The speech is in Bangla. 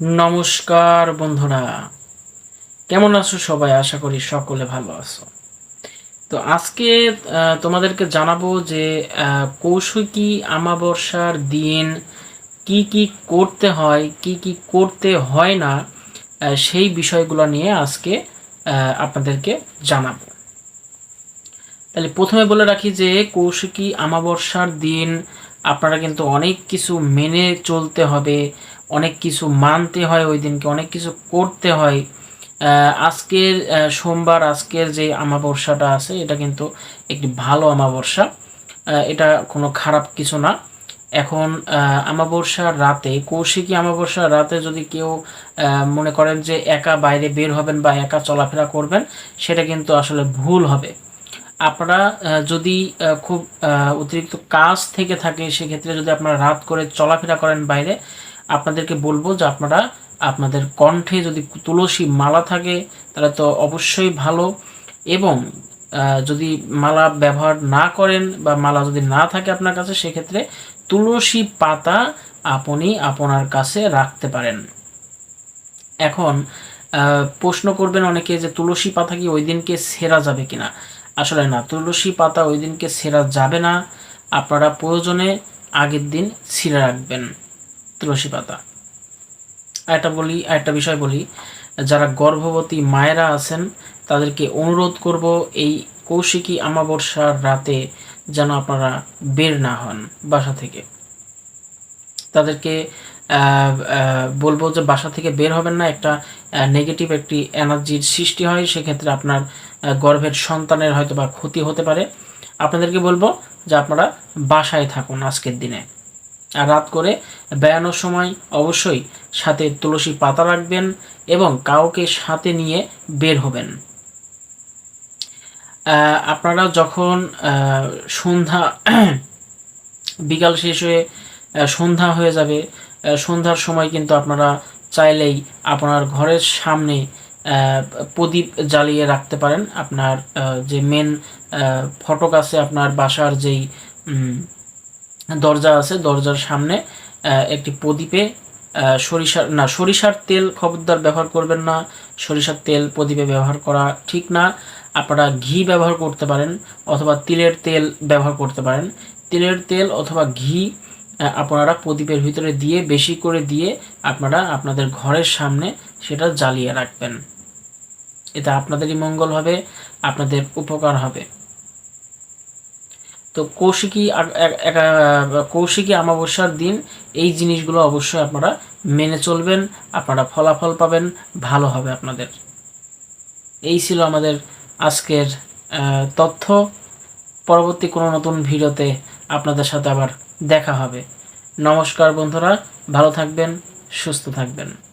নমস্কার বন্ধুরা। কেমন আছো সবাই? আশা করি সকলে ভালো আছো। তো আজকে তোমাদেরকে জানাব যে কৌশিকী আমাবস্যার দিন কি কি করতে হয়, কি কি করতে হয় না সেই বিষয়গুলো নিয়ে আজকে আপনাদেরকে জানাব। তাহলে প্রথমে বলে রাখি যে, কৌশিকী আমাবস্যার দিন আপনারা কিন্তু অনেক কিছু মেনে চলতে হবে, অনেক কিছু মানতে হয় ওই দিনকে, অনেক কিছু করতে হয়। আজকের সোমবার, আজকের যে আমাবস্যাটা আছে, এটা কিন্তু একটি ভালো আমাবস্যা। এটা কোনো খারাপ কিছু না। এখন আমাবস্যার রাতে, কৌশিকী আমাবস্যার রাতে যদি কেউ মনে করেন যে একা বাইরে বের হবেন বা একা চলাফেরা করবেন, সেটা কিন্তু আসলে ভুল হবে। আপনারা যদি খুব অতিরিক্ত কাজ থেকে থাকে, সেক্ষেত্রে যদি আপনারা রাত করে চলাফেরা করেন বাইরে, আপনাদেরকে বলব যে আপনারা আপনাদের কণ্ঠে যদি তুলসী মালা থাকে, তাহলে তো অবশ্যই ভালো। এবং যদি মালা ব্যবহার না করেন বা মালা যদি না থাকে আপনার কাছে, সেক্ষেত্রে তুলসী পাতা আপনি আপনার কাছে রাখতে পারেন। এখন প্রশ্ন করবেন অনেকে যে তুলসী পাতা কি ওই দিনকে সেরা যাবে কিনা? আসলে না, তুলসী পাতা ওই দিনকে সেরা যাবে না। আপনারা প্রয়োজনে আগের দিন ছিঁড়ে রাখবেন তুলসী পাতা। একটা বলি একটা বিষয় বলি, যারা গর্ভবতী মায়েরা আছেন, তাদেরকে অনুরোধ করব এই কৌশিকী আমাবস্যার রাতে যেন আপনারা বের না হন বাসা থেকে। তাদেরকে বলব যে বাসা থেকে বের হবেন না, একটা নেগেটিভ একটি এনার্জির সৃষ্টি হয়, সেক্ষেত্রে আপনার গর্ভের সন্তানের হয়তো বা ক্ষতি হতে পারে। আপনাদেরকে বলব যে আপনারা বাসায় থাকুন আজকের দিনে। আর রাত করে বেড়ানোর সময় অবশ্যই সাথে তুলসী পাতা রাখবেন এবং কাউকে সাথে নিয়ে বের হবেন। আপনারা যখন সন্ধ্যা, বিকাল শেষ হয়ে সন্ধ্যা হয়ে যাবে। সন্ধ্যার সময় কিন্তু আপনারা চাইলেই আপনার ঘরের সামনে প্রদীপ জ্বালিয়ে রাখতে পারেন। আপনার যে মেন ফটক আছে আপনার বাসার যেই দরজা আছে, দরজার সামনে একটি প্রদীপে সরিষার, না, সরিষার তেল খবরদার ব্যবহার করবেন না। সরিষার তেল প্রদীপে ব্যবহার করা ঠিক না। আপনারা ঘি ব্যবহার করতে পারেন অথবা তিলের তেল ব্যবহার করতে পারেন। তিলের তেল অথবা ঘি আপনারা প্রদীপের ভিতরে দিয়ে, বেশি করে দিয়ে আপনারা আপনাদের ঘরের সামনে সেটা জ্বালিয়ে রাখবেন। এতে আপনাদেরই মঙ্গল হবে, আপনাদের উপকার হবে। তো কৌশিকী কৌশিকী অমাবস্যার দিন এই জিনিসগুলো অবশ্যই আপনারা মেনে চলবেন, আপনারা ফলাফল পাবেন, ভালো হবে আপনাদের। এই ছিল আমাদের আজকের তথ্য। পরবর্তী কোনো নতুন ভিডিওতে আপনাদের সাথে আবার দেখা হবে। নমস্কার বন্ধুরা ভালো থাকবেন সুস্থ থাকবেন।